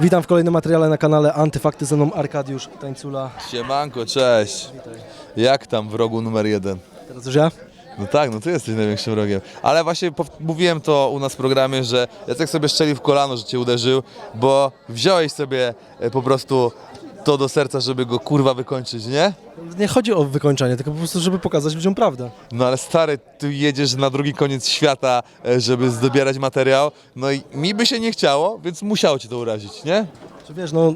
Witam w kolejnym materiale na kanale Antyfakty ze mną Arkadiusz Tańcula. Siemanko, cześć. Jak tam w rogu numer jeden? Teraz już ja? No tak, no ty jesteś największym rogiem. Ale właśnie mówiłem to u nas w programie, że Jacek sobie strzelił w kolano, że cię uderzył, bo wziąłeś sobie e, po prostu to do serca, żeby go kurwa wykończyć, nie? Nie chodzi o wykończenie, tylko po prostu, żeby pokazać ludziom prawdę. No ale stary, ty jedziesz na drugi koniec świata, e, żeby zdobierać materiał, no i mi by się nie chciało, więc musiało cię to urazić, nie? Czy wiesz, no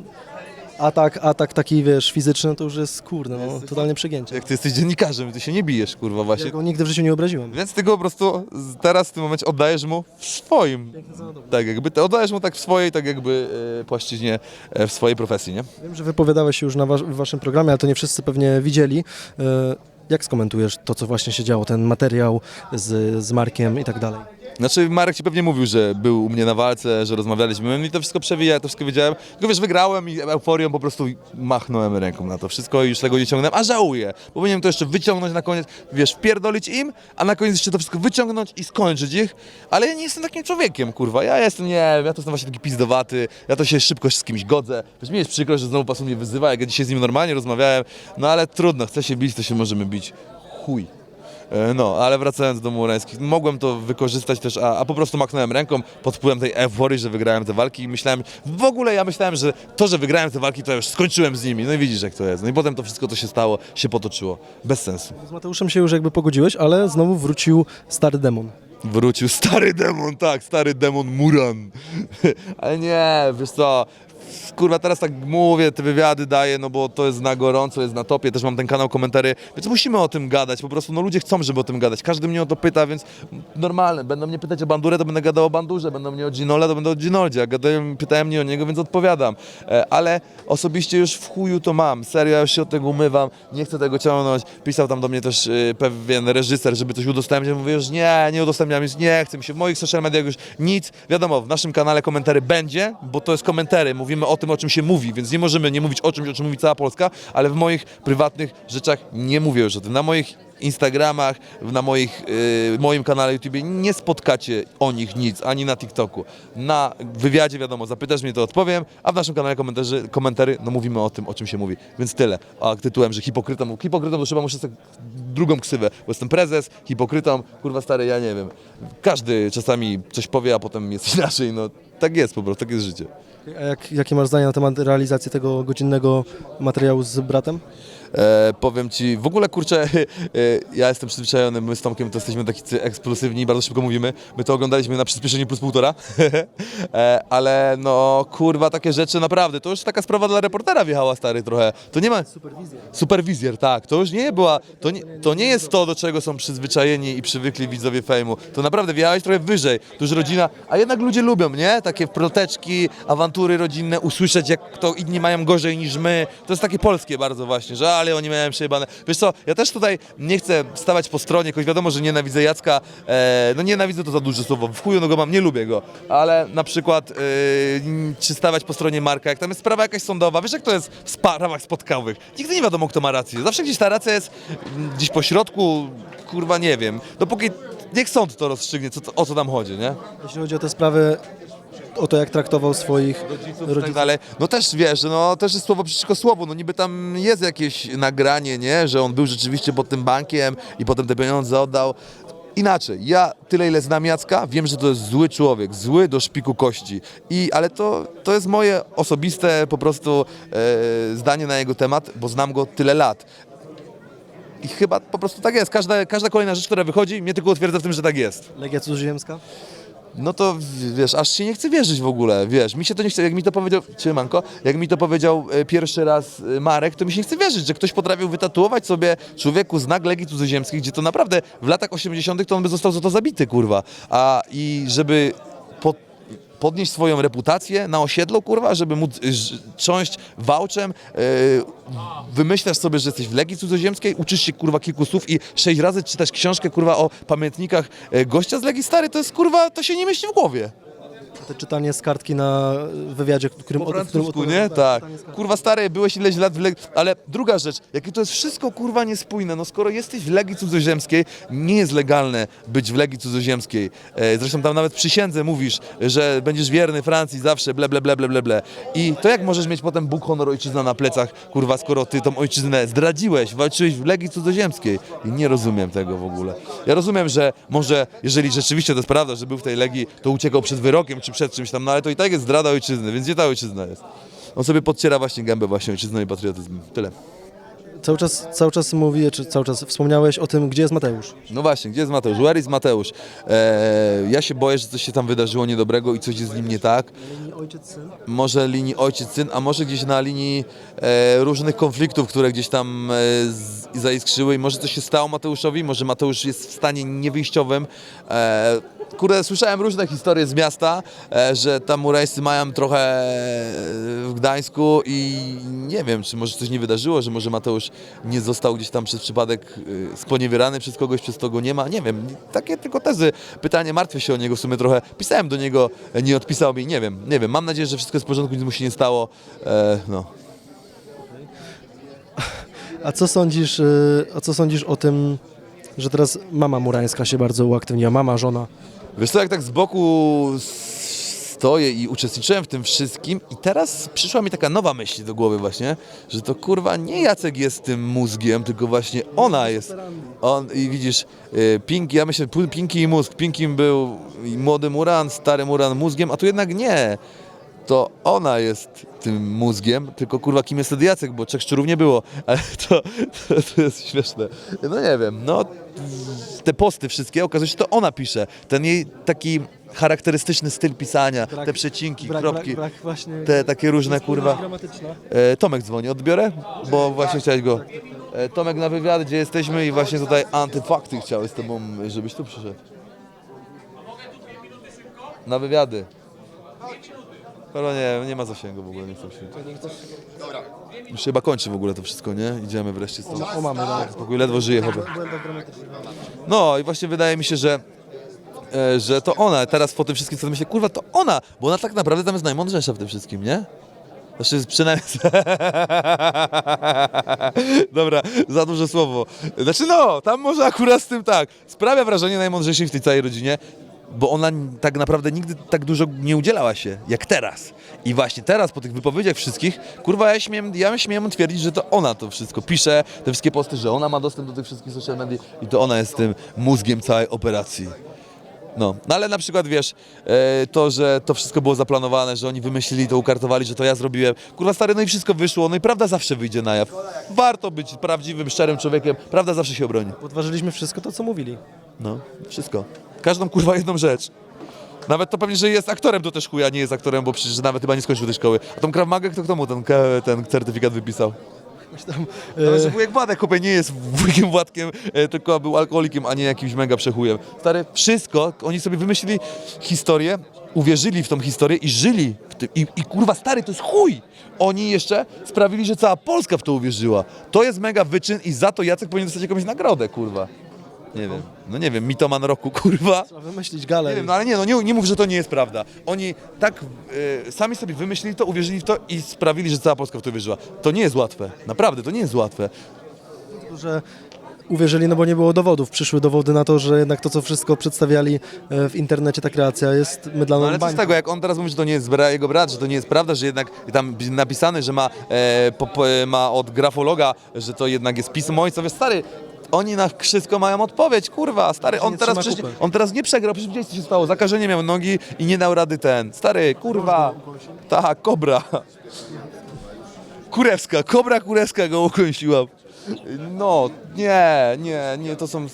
atak, atak taki, wiesz, fizyczny to już jest, kurde, no totalnie przegięcie. Jak ty jesteś dziennikarzem, ty się nie bijesz, kurwa, właśnie. Ja go nigdy w życiu nie obraziłem. Więc ty go po prostu z- teraz w tym momencie oddajesz mu w swoim. Tak, jakby ty oddajesz mu tak w swojej, tak jakby e, płaszczyźnie, e, w swojej profesji, nie? Wiem, że wypowiadałeś się już na w waszym programie, ale to nie wszyscy pewnie widzieli. E, Jak skomentujesz to, co właśnie się działo, ten materiał z, z Markiem i tak dalej? Znaczy Marek ci pewnie mówił, że był u mnie na walce, że rozmawialiśmy, mi to wszystko przewija, ja to wszystko wiedziałem. Tylko wiesz, wygrałem i euforią po prostu machnąłem ręką na to wszystko i już tego nie ciągnąłem, a żałuję. Bo powinienem to jeszcze wyciągnąć na koniec, wiesz, wpierdolić im, a na koniec jeszcze to wszystko wyciągnąć i skończyć ich. Ale ja nie jestem takim człowiekiem, kurwa. Ja jestem, nie ja to jestem właśnie taki pizdowaty, ja to się szybko z kimś godzę. Wiesz, mi jest przykro, że znowu pasu mnie wyzywa, jak ja dzisiaj z nim normalnie rozmawiałem, no ale trudno, chce się bić, to się możemy bić. Chuj. E, No, ale wracając do Murańskich, mogłem to wykorzystać też, a, a po prostu machnąłem ręką pod wpływem tej euforii, że wygrałem te walki i myślałem, w ogóle ja myślałem, że to, że wygrałem te walki, to już skończyłem z nimi. No i widzisz, jak to jest. No i potem to wszystko, to się stało, się potoczyło. Bez sensu. Z Mateuszem się już jakby pogodziłeś, ale znowu wrócił stary demon. Wrócił stary demon, tak, stary demon Muran. Ale nie, wiesz co, kurwa teraz tak mówię, te wywiady daję, no bo to jest na gorąco, jest na topie, też mam ten kanał komentary, więc musimy o tym gadać, po prostu no ludzie chcą, żeby o tym gadać, każdy mnie o to pyta, więc normalne, będą mnie pytać o bandurę, to będę gadał o bandurze, będą mnie o Ginole, to będę o Ginoldzie, jak gadają, pytają mnie o niego, więc odpowiadam, E, ale osobiście już w chuju to mam, serio, ja już się od tego umywam, nie chcę tego ciągnąć, pisał tam do mnie też e, pewien reżyser, żeby coś udostępnić, mówię już nie, nie udostępniam, już nie chcę. Mi się, w moich social mediach już nic, wiadomo, w naszym kanale komentary będzie, bo to jest komentary, mówimy o tym, o czym się mówi, więc nie możemy nie mówić o czymś, o czym mówi cała Polska, ale w moich prywatnych rzeczach nie mówię już o tym, na moich Instagramach, na moich, y, moim kanale YouTube nie spotkacie o nich nic, ani na TikToku. Na wywiadzie wiadomo, zapytasz mnie, to odpowiem, a w naszym kanale komentarzy, komentary, no mówimy o tym, o czym się mówi. Więc tyle. A tytułem, że hipokrytą, hipokrytą to chyba muszę drugą ksywę, bo jestem prezes, hipokrytą, kurwa stary, ja nie wiem. Każdy czasami coś powie, a potem jest inaczej, no tak jest po prostu, tak jest życie. Jak, jakie masz zdanie na temat realizacji tego godzinnego materiału z bratem? E, powiem ci, w ogóle kurczę, e, ja jestem przyzwyczajony, my z Tomkiem to jesteśmy tacy eksplosywni, bardzo szybko mówimy, my to oglądaliśmy na przyspieszeniu plus półtora, e, ale no kurwa takie rzeczy naprawdę, to już taka sprawa dla reportera wjechała stary trochę, to nie ma... Superwizja. Superwizjer, tak, to już nie była, to nie, to nie jest to, do czego są przyzwyczajeni i przywykli widzowie fejmu, to naprawdę wjechałeś trochę wyżej, to już rodzina, a jednak ludzie lubią, nie? Takie proteczki, awantury rodzinne, usłyszeć jak to inni mają gorzej niż my, to jest takie polskie bardzo właśnie, że ale oni mają przejebane. Wiesz co, ja też tutaj nie chcę stawać po stronie, choć wiadomo, że nienawidzę Jacka, e, no nienawidzę to za duże słowo, w chuju no go mam, nie lubię go, ale na przykład e, czy stawać po stronie Marka, jak tam jest sprawa jakaś sądowa, wiesz jak to jest w sprawach spotkawych, nigdy nie wiadomo kto ma rację, zawsze gdzieś ta racja jest mm, gdzieś po środku, kurwa nie wiem, dopóki niech sąd to rozstrzygnie, co, o co tam chodzi, nie? Jeśli chodzi o te sprawy, o to jak traktował swoich i tak dalej. No też wiesz, no też jest słowo przeciwko słowu, no niby tam jest jakieś nagranie, nie, że on był rzeczywiście pod tym bankiem i potem te pieniądze oddał. Inaczej, ja tyle ile znam Jacka, wiem, że to jest zły człowiek, zły do szpiku kości. I, ale to, to jest moje osobiste po prostu e, zdanie na jego temat, bo znam go tyle lat. I chyba po prostu tak jest. Każda, każda kolejna rzecz, która wychodzi, mnie tylko utwierdza w tym, że tak jest. Legia Cudzoziemska? No to wiesz, aż się nie chce wierzyć w ogóle, wiesz, mi się to nie chce, jak mi to powiedział, Ciemanko, jak mi to powiedział e, pierwszy raz e, Marek, to mi się nie chce wierzyć, że ktoś potrafił wytatuować sobie człowieku znak Legii Cudzoziemskiej, gdzie to naprawdę w latach 80 to on by został za to zabity, kurwa, a i żeby podnieść swoją reputację na osiedlu, kurwa, żeby móc y, trząść wałczem, yy, wymyślasz sobie, że jesteś w Legii Cudzoziemskiej, uczysz się, kurwa, kilku słów i sześć razy czytasz książkę, kurwa, o pamiętnikach e, gościa z Legii Stary, to jest, kurwa, to się nie mieści w głowie. Te czytanie z kartki na wywiadzie, którym Po francusku, nie? Tak. kartki. Kurwa stary, byłeś ileś lat w Legii, ale druga rzecz, jakie to jest wszystko kurwa niespójne, no skoro jesteś w Legii Cudzoziemskiej, nie jest legalne być w Legii Cudzoziemskiej. E, Zresztą tam nawet przysiędze mówisz, że będziesz wierny Francji zawsze, ble, ble, ble, ble, ble, ble. I to jak możesz mieć potem Bóg, honor, ojczyzna na plecach, kurwa, skoro ty tą ojczyznę zdradziłeś, walczyłeś w Legii Cudzoziemskiej. I nie rozumiem tego w ogóle. Ja rozumiem, że może, jeżeli rzeczywiście to jest prawda, że był w tej Legii, to uciekał przed wyrokiem czy przed czymś tam, no ale to i tak jest zdrada ojczyzny, więc gdzie ta ojczyzna jest? On sobie podciera właśnie gębę właśnie ojczyzną i patriotyzmem. Tyle. Cały czas, cały czas mówię, czy cały czas wspomniałeś o tym, gdzie jest Mateusz. No właśnie, gdzie jest Mateusz? Where is Mateusz? Eee, ja się boję, że coś się tam wydarzyło niedobrego i coś jest z nim nie tak. Może linii ojciec-syn, a może gdzieś na linii e, różnych konfliktów, które gdzieś tam e, z, zaiskrzyły i może coś się stało Mateuszowi, może Mateusz jest w stanie niewyjściowym. E, kurde, słyszałem różne historie z miasta, e, że tam murajscy mają trochę e, w Gdańsku i nie wiem, czy może coś nie wydarzyło, że może Mateusz nie został gdzieś tam przez przypadek e, sponiewierany przez kogoś, przez to go nie ma. Nie wiem, takie tylko tezy. Pytanie, martwię się o niego w sumie trochę. Pisałem do niego, nie odpisał mi, nie wiem, nie wiem. Mam nadzieję, że wszystko jest w porządku, nic mu się nie stało. No. A co sądzisz, a co sądzisz o tym, że teraz mama murańska się bardzo uaktywniła, mama, żona? Wiesz co, jak tak z boku stoję i uczestniczyłem w tym wszystkim i teraz przyszła mi taka nowa myśl do głowy właśnie, że to kurwa nie Jacek jest tym mózgiem, tylko właśnie ona jest. On, I widzisz, y, Pinki, ja myślę, Pinki i mózg. Pinkim był młody Muran, stary Muran mózgiem, a tu jednak nie. To ona jest tym mózgiem, tylko kurwa kim jest wtedy Jacek, bo trzech szczurów nie było, ale to, to, to jest śmieszne. No nie wiem, no te posty wszystkie, okazuje się, że to ona pisze. Ten jej taki charakterystyczny styl pisania, Brak- te przecinki, brak- kropki, brak- brak właśnie te takie różne kurwa. gramatyczna. E, Tomek dzwoni, odbiorę? Bo właśnie chciałeś go. E, Tomek na wywiad, gdzie jesteśmy i właśnie tutaj antyfakty chciałeś z tobą, żebyś tu przyszedł. Na wywiady. Ale nie, nie ma zasięgu w ogóle, nie chcę się. Już się chyba kończy w ogóle to wszystko, nie? Idziemy wreszcie stąd. O mamy, tak. Spokój, ledwo żyje chyba. Błędach gramatycznych. No i właśnie wydaje mi się, że, e, że to ona, teraz po tym wszystkim co myślę, kurwa, to ona, bo ona tak naprawdę tam jest najmądrzejsza w tym wszystkim, nie? Znaczy przynajmniej... Dobra, za duże słowo. Znaczy no, tam może akurat z tym tak. Sprawia wrażenie najmądrzejszej w tej całej rodzinie, bo ona tak naprawdę nigdy tak dużo nie udzielała się, jak teraz. I właśnie teraz, po tych wypowiedziach wszystkich, kurwa, ja śmiem, ja śmiem twierdzić, że to ona to wszystko pisze, te wszystkie posty, że ona ma dostęp do tych wszystkich social media i to ona jest tym mózgiem całej operacji. No, no ale na przykład wiesz, e, to, że to wszystko było zaplanowane, że oni wymyślili to, ukartowali, że to ja zrobiłem. Kurwa stary, no i wszystko wyszło, no i prawda zawsze wyjdzie na jaw. Warto być prawdziwym, szczerym człowiekiem, prawda zawsze się obroni. Podważyliśmy wszystko to, co mówili. No, wszystko. Każdą kurwa jedną rzecz. Nawet to pewnie, że jest aktorem, to też chuja nie jest aktorem, bo przecież nawet chyba nie skończył tej szkoły. A tą Krav Magę, kto kto mu ten, ten certyfikat wypisał? Tam, Ale że wujek Władek chłopie nie jest wujkiem Władkiem, e, tylko był alkoholikiem, a nie jakimś mega przechujem. Stary, wszystko, oni sobie wymyślili historię, uwierzyli w tą historię i żyli w tym. I, I kurwa, stary, to jest chuj! Oni jeszcze sprawili, że cała Polska w to uwierzyła. To jest mega wyczyn i za to Jacek powinien dostać jakąś nagrodę, kurwa. Nie wiem, no nie wiem, mitoman roku, kurwa. trzeba wymyślić galę. Nie wiem, no ale nie, no nie, nie mów, że to nie jest prawda. Oni tak e, sami sobie wymyślili to, uwierzyli w to i sprawili, że cała Polska w to wierzyła. To nie jest łatwe. Naprawdę, to nie jest łatwe. że uwierzyli, no bo nie było dowodów. Przyszły dowody na to, że jednak to, co wszystko przedstawiali e, w internecie, ta kreacja jest mydlaną No ale co z bańką. tego, jak on teraz mówi, że to nie jest bra- jego brat, że to nie jest prawda, że jednak tam napisane, że ma, e, po, po, ma od grafologa, że to jednak jest pismo ojca. Wiesz, stary, oni na wszystko mają odpowiedź, kurwa, stary, on teraz, trzyma przecież, kupy. on teraz nie przegrał, przecież widziałeś, co się stało, zakażenie miał nogi i nie dał rady ten. Stary, kurwa, tak, kobra. Kurewska, kobra kurewska go ukąsiła. No, nie, nie, nie, to są...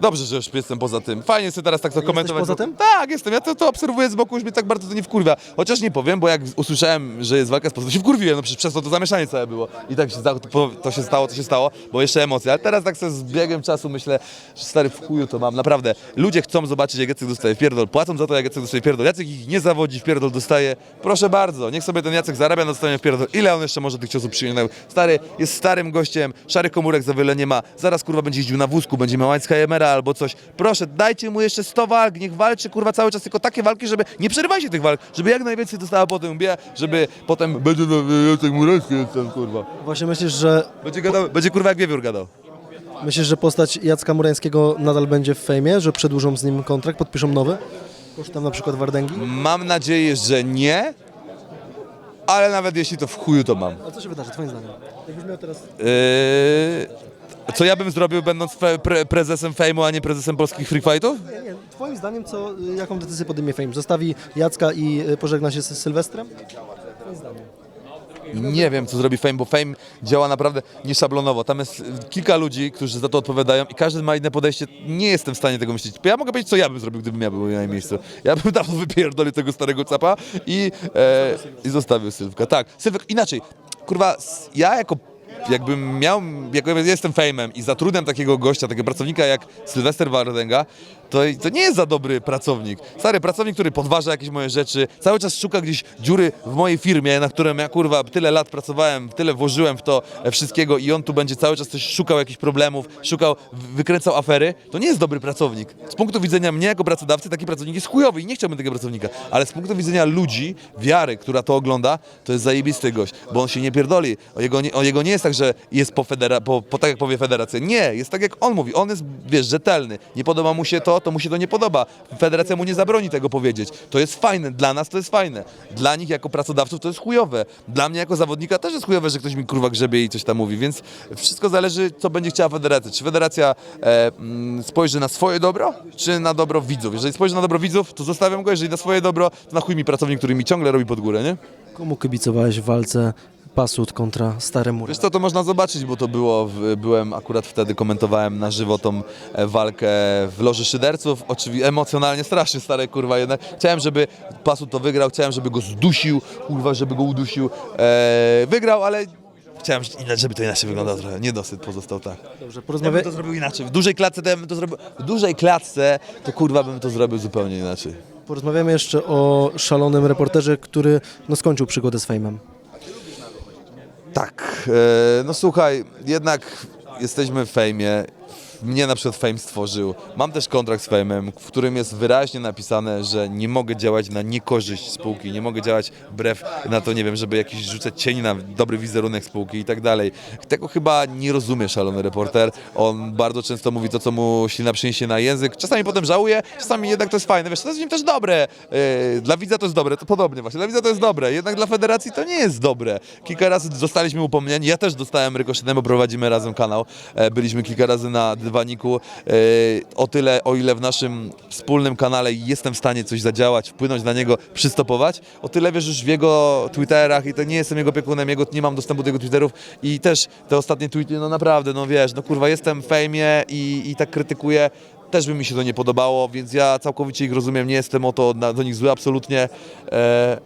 Dobrze, że już jestem poza tym. Fajnie sobie teraz tak to komentować. poza tym? Tak, jestem. Ja to, to obserwuję z boku, już mnie tak bardzo to nie wkurwia. Chociaż nie powiem, bo jak usłyszałem, że jest walka z to się wkurwiłem, no przecież przez to to zamieszanie całe było. I tak się stało, to, to się stało, to się stało, bo jeszcze emocje. Ale teraz tak sobie z biegiem czasu myślę, że stary w chuju to mam. Naprawdę. Ludzie chcą zobaczyć, jak Jacek dostaje w pierdol. Płacą za to, jak Jacek dostaje w pierdol. Jacek ich nie zawodzi, w pierdol dostaje. Proszę bardzo, niech sobie ten Jacek zarabia, dostanie w pierdol. Ile on jeszcze może tych ciosów przyjąć? Stary, jest starym gościem, szarych komórek za wiele nie ma. Zaraz kurwa będzie jeździł na wózku, będzie miał łańska Emera, albo coś. Proszę, dajcie mu jeszcze 100 walk, niech walczy kurwa cały czas tylko takie walki, żeby nie przerywajcie tych walk, żeby jak najwięcej dostała potem bie, żeby potem będzie no, Jacek Murański jestem kurwa. Właśnie myślisz, że Będzie gadał, będzie kurwa jak wiewiór gadał. myślisz, że postać Jacka Murańskiego nadal będzie w fejmie, że przedłużą z nim kontrakt, podpiszą nowy? Kosztem na przykład Wardęgi? Mam nadzieję, że nie, ale nawet jeśli to w chuju to mam. A co się wydarzy, twoim zdaniem? Jakbyś miał teraz... Yy, co ja bym zrobił będąc fe, pre, prezesem Fejmu, a nie prezesem polskich free fightów? Nie, nie, twoim zdaniem co, y, jaką decyzję podejmie Fame? Zostawi Jacka i y, pożegna się z Sylwestrem? Nie wiem, co zrobi Fame, bo Fame działa naprawdę nieszablonowo. Tam jest kilka ludzi, którzy za to odpowiadają i każdy ma inne podejście. Nie jestem w stanie tego myśleć. Ja mogę powiedzieć, co ja bym zrobił, gdybym ja był na jej miejscu. Ja bym dawno wypierdolił tego starego capa i, e, i zostawił Sylwka. Tak, Sylwek, inaczej. Kurwa, ja jako jakbym miał, jak ja jestem fejmem i zatrudniam takiego gościa, takiego pracownika jak Sylwester Wardęga, to, to nie jest za dobry pracownik. Stary pracownik, który podważa jakieś moje rzeczy, cały czas szuka gdzieś dziury w mojej firmie, na którym ja kurwa tyle lat pracowałem, tyle włożyłem w to wszystkiego i on tu będzie cały czas coś szukał jakichś problemów, szukał, wykręcał afery, to nie jest dobry pracownik. Z punktu widzenia mnie jako pracodawcy taki pracownik jest chujowy i nie chciałbym tego pracownika, ale z punktu widzenia ludzi, wiary, która to ogląda, to jest zajebisty gość, bo on się nie pierdoli. O jego nie, o jego nie jest tak, że jest po, federa, po, po tak jak powie federacja. Nie, jest tak jak on mówi. On jest, wiesz, rzetelny. Nie podoba mu się to, to mu się to nie podoba. Federacja mu nie zabroni tego powiedzieć. To jest fajne. Dla nas to jest fajne. Dla nich jako pracodawców to jest chujowe. Dla mnie jako zawodnika też jest chujowe, że ktoś mi kurwa grzebie i coś tam mówi. Więc wszystko zależy, co będzie chciała federacja. Czy federacja e, mm, spojrzy na swoje dobro, czy na dobro widzów. Jeżeli spojrzy na dobro widzów, to zostawiam go. Jeżeli na swoje dobro, to na chuj mi pracownik, który mi ciągle robi pod górę, nie? Komu kibicowałeś w walce Pasut kontra Stary Mur? Wiesz co, to można zobaczyć, bo to było, w, byłem akurat wtedy, komentowałem na żywo tą e, walkę w Loży Szyderców, oczywiście emocjonalnie strasznie stare kurwa jednak. Chciałem, żeby Pasu to wygrał, chciałem, żeby go zdusił, kurwa, żeby go udusił. E, wygrał, ale chciałem, żeby to inaczej wyglądało trochę. Niedosyt pozostał tak. Dobrze, Ja bym to zrobił inaczej. W dużej klatce to ja bym to zrobił, w dużej klatce to kurwa bym to zrobił zupełnie inaczej. Porozmawiamy jeszcze o szalonym reporterze, który no, skończył przygodę z Fejmem. Tak, e, no słuchaj, jednak jesteśmy w fejmie. Mnie na przykład Fame stworzył. Mam też kontrakt z Fame'em, w którym jest wyraźnie napisane, że nie mogę działać na niekorzyść spółki, nie mogę działać wbrew na to, nie wiem, żeby jakiś rzucać cień na dobry wizerunek spółki i tak dalej. Tego chyba nie rozumie szalony reporter. On bardzo często mówi to, co mu ślina przyniesie na język. Czasami potem żałuje, czasami jednak to jest fajne. Wiesz, to jest w nim też dobre. E, Dla widza to jest dobre, to podobnie właśnie. Dla widza to jest dobre, jednak dla federacji to nie jest dobre. Kilka razy zostaliśmy upomnieni. Ja też dostałem rykoszetem, bo prowadzimy razem kanał. E, Byliśmy kilka razy na dywaniku. E, O tyle, o ile w naszym wspólnym kanale jestem w stanie coś zadziałać, wpłynąć na niego, przystopować, o tyle wiesz już w jego Twitterach i to nie jestem jego opiekunem, jego, nie mam dostępu do jego Twitterów i też te ostatnie tweety, no naprawdę, no wiesz, no kurwa, jestem w fejmie i, i tak krytykuję. Też by mi się to nie podobało, więc ja całkowicie ich rozumiem, nie jestem o to do nich zły absolutnie. E,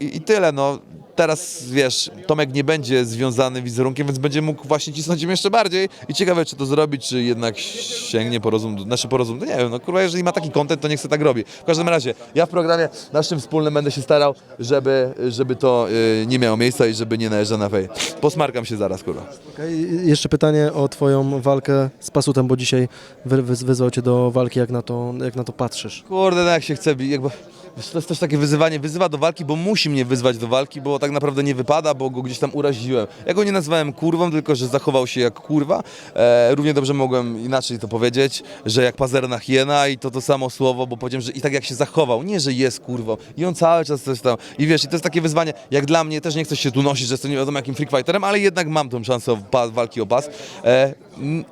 i, I tyle, no. Teraz wiesz, Tomek nie będzie związany wizerunkiem, więc będzie mógł właśnie cisnąć im jeszcze bardziej. I ciekawe, czy to zrobi, czy jednak sięgnie po rozum, nasze porozum. No nie wiem, no kurwa, jeżeli ma taki kontent, to niech se tak robi. W każdym razie, ja w programie naszym wspólnym będę się starał, żeby, żeby to y, nie miało miejsca i żeby nie najeżdżał na fej. Posmarkam się zaraz, kurwa. Okej, Jeszcze pytanie o twoją walkę z Pasutem, bo dzisiaj wy, wy, wyzwał cię do walki, jak na to, jak na to patrzysz. Kurde, no jak się chce jakby... To jest też takie wyzywanie, wyzywa do walki, bo musi mnie wyzwać do walki, bo tak naprawdę nie wypada, bo go gdzieś tam uraziłem. Ja go nie nazwałem kurwą, tylko że zachował się jak kurwa. E, równie dobrze mogłem inaczej to powiedzieć, że jak pazerna hiena i to to samo słowo, bo powiedziałem, że i tak jak się zachował, nie, że jest kurwą. I on cały czas coś tam. I wiesz, i to jest takie wyzwanie, jak dla mnie, też nie chcę się tu nosić, że jestem nie wiadomo jakim freak fighterem, ale jednak mam tą szansę walki o pas. E,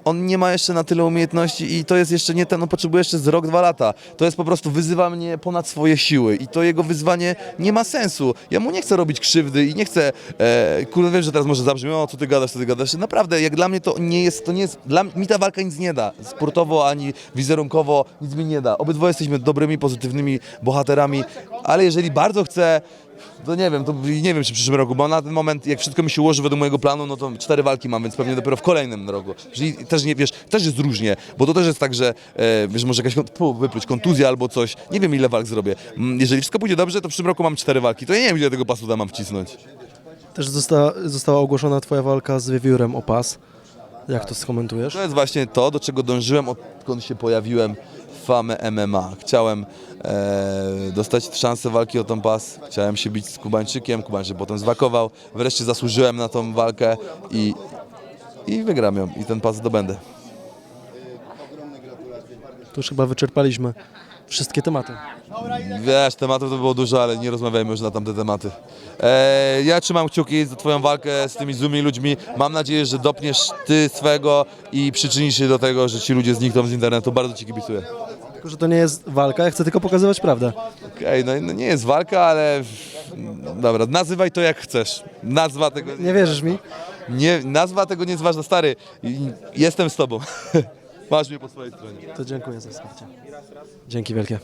on nie ma jeszcze na tyle umiejętności i to jest jeszcze nie ten, on potrzebuje jeszcze z rok, dwa lata. To jest po prostu wyzywa mnie ponad swoje siły i to jego wyzwanie nie ma sensu. Ja mu nie chcę robić krzywdy i nie chcę, e, kurde wiem, że teraz może zabrzmi, o co ty gadasz, co ty gadasz. Naprawdę, jak dla mnie to nie jest, to nie jest, dla mi ta walka nic nie da. Sportowo ani wizerunkowo nic mi nie da. Obydwoje jesteśmy dobrymi, pozytywnymi bohaterami, ale jeżeli bardzo chcę, to nie wiem, to nie wiem czy w przyszłym roku, bo na ten moment, jak wszystko mi się ułoży według mojego planu, no to cztery walki mam, więc pewnie dopiero w kolejnym roku. Czyli też nie wiesz, też jest różnie, bo to też jest tak, że e, wiesz, może jakaś pu, wypluć kontuzja albo coś. Nie wiem ile walk zrobię. Mm, Jeżeli wszystko pójdzie dobrze, to w przyszłym roku mam cztery walki. To ja nie wiem ile tego pasu mam wcisnąć. Też została, została ogłoszona twoja walka z Wiewiórem o pas. Jak to skomentujesz? To jest właśnie to, do czego dążyłem, odkąd się pojawiłem famę MMA. Chciałem e, dostać szansę walki o ten pas, chciałem się bić z Kubańczykiem, Kubańczyk potem zwakował, wreszcie zasłużyłem na tą walkę i, i wygram ją i ten pas zdobędę. Tu już chyba wyczerpaliśmy wszystkie tematy. Wiesz, tematów to było dużo, ale nie rozmawiajmy już na tamte tematy. E, ja trzymam kciuki za twoją walkę z tymi złymi ludźmi. Mam nadzieję, że dopniesz ty swego i przyczynisz się do tego, że ci ludzie znikną z internetu. Bardzo ci kibicuję. Tylko, że to nie jest walka, ja chcę tylko pokazywać prawdę. Okej, no, no nie jest walka, ale dobra, nazywaj to jak chcesz. Nazwa tego Nie wierzysz mi? nie, nazwa tego nie jest ważna, stary. Jestem z tobą. Masz mnie po swojej stronie. To dziękuję za wsparcie. Dzięki wielkie.